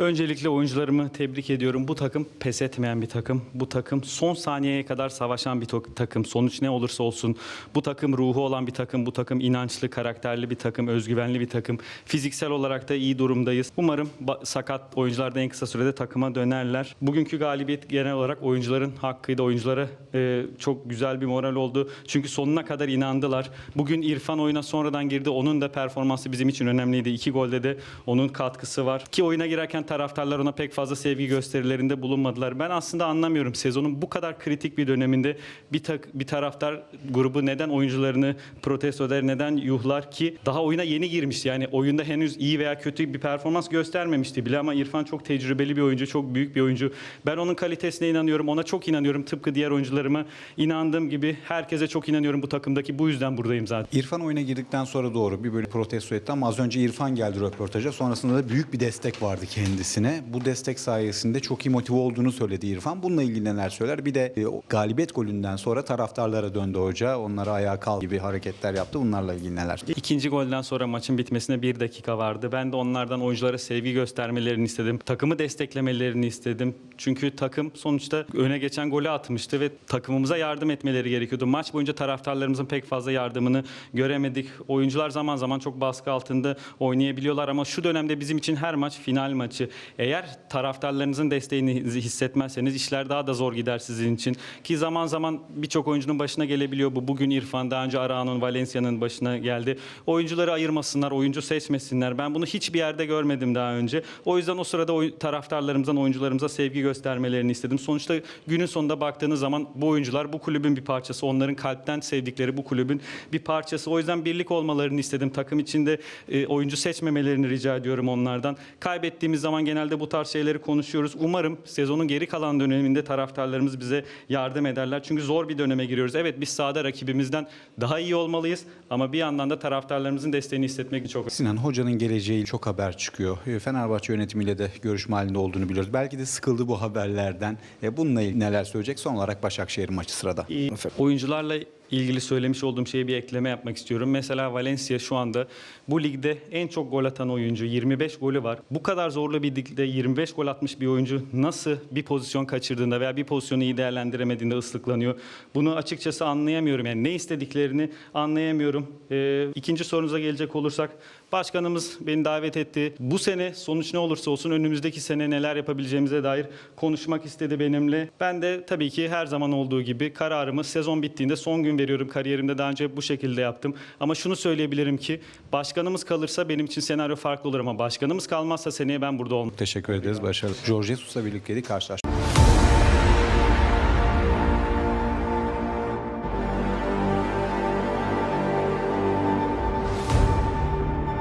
Öncelikle oyuncularımı tebrik ediyorum. Bu takım pes etmeyen bir takım. Bu takım son saniyeye kadar savaşan bir takım. Sonuç ne olursa olsun. Bu takım ruhu olan bir takım. Bu takım inançlı, karakterli bir takım, özgüvenli bir takım. Fiziksel olarak da iyi durumdayız. Umarım sakat oyuncular da en kısa sürede takıma dönerler. Bugünkü galibiyet genel olarak oyuncuların hakkıydı. Oyunculara e, çok güzel bir moral oldu. Çünkü sonuna kadar inandılar. Bugün İrfan oyuna sonradan girdi. Onun da performansı bizim için önemliydi. İki golde de onun katkısı var. Ki oyuna girerken taraftarlar ona pek fazla sevgi gösterilerinde bulunmadılar. Ben aslında anlamıyorum sezonun bu kadar kritik bir döneminde bir tak, bir taraftar grubu neden oyuncularını protesto eder, neden yuhlar ki daha oyuna yeni girmişti. Yani oyunda henüz iyi veya kötü bir performans göstermemişti bile ama İrfan çok tecrübeli bir oyuncu, çok büyük bir oyuncu. Ben onun kalitesine inanıyorum. Ona çok inanıyorum. Tıpkı diğer oyuncularıma inandığım gibi herkese çok inanıyorum bu takımdaki. Bu yüzden buradayım zaten. İrfan oyuna girdikten sonra doğru bir böyle protesto etti ama az önce İrfan geldi röportaja. Sonrasında da büyük bir destek vardı kendisine. Bu destek sayesinde çok iyi motive olduğunu söyledi İrfan. Bununla ilgili neler söyler? Bir de e, galibiyet golünden sonra taraftarlara döndü hoca. Onlara ayağa kal gibi hareketler yaptı. Bunlarla ilgili neler? İkinci golden sonra maçın bitmesine bir dakika vardı. Ben de onlardan oyunculara sevgi göstermelerini istedim. Takımı desteklemelerini istedim. Çünkü takım sonuçta öne geçen golü atmıştı ve takımımıza yardım etmeleri gerekiyordu. Maç boyunca taraftarlarımızın pek fazla yardımını göremedik. Oyuncular zaman zaman çok baskı altında oynayabiliyorlar ama şu dönemde bizim için her maç final maçı. Eğer taraftarlarınızın desteğini hissetmezseniz işler daha da zor gider sizin için. Ki zaman zaman birçok oyuncunun başına gelebiliyor bu. Bugün İrfan, daha önce Arao'nun, Valencia'nın başına geldi. Oyuncuları ayırmasınlar, oyuncu seçmesinler. Ben bunu hiçbir yerde görmedim daha önce. O yüzden o sırada taraftarlarımızdan oyuncularımıza sevgi göstermelerini istedim. Sonuçta günün sonunda baktığınız zaman bu oyuncular bu kulübün bir parçası. Onların kalpten sevdikleri bu kulübün bir parçası. O yüzden birlik olmalarını istedim. Takım içinde e, oyuncu seçmemelerini rica ediyorum onlardan. Kaybettiğimiz zaman genelde bu tarz şeyleri konuşuyoruz. Umarım sezonun geri kalan döneminde taraftarlarımız bize yardım ederler. Çünkü zor bir döneme giriyoruz. Evet biz sahada rakibimizden daha iyi olmalıyız ama bir yandan da taraftarlarımızın desteğini hissetmek çok Sinan Hoca'nın geleceği çok haber çıkıyor. E, Fenerbahçe yönetimiyle de görüşme halinde olduğunu biliyoruz. Belki de sıkıldı bu haberlerden. E, Bununla ilgili neler söyleyecek? Son olarak Başakşehir maçı sırada. İyi. Oyuncularla ilgili söylemiş olduğum şeye bir ekleme yapmak istiyorum. Mesela Valencia şu anda bu ligde en çok gol atan oyuncu. 25 golü var. Bu kadar zorlu bir ligde 25 gol atmış bir oyuncu nasıl bir pozisyon kaçırdığında veya bir pozisyonu iyi değerlendiremediğinde ıslıklanıyor. Bunu açıkçası anlayamıyorum. Yani ne istediklerini anlayamıyorum. Ee, ikinci sorunuza gelecek olursak başkanımız beni davet etti. Bu sene sonuç ne olursa olsun önümüzdeki sene neler yapabileceğimize dair konuşmak istedi benimle. Ben de tabii ki her zaman olduğu gibi kararımı sezon bittiğinde son gün veriyorum. Kariyerimde daha önce bu şekilde yaptım. Ama şunu söyleyebilirim ki başkanımız kalırsa benim için senaryo farklı olur ama başkanımız kalmazsa seneye ben burada olmam. Teşekkür ederiz. Başarılı. George Jesus'la birlikteydik. Karşılaştık.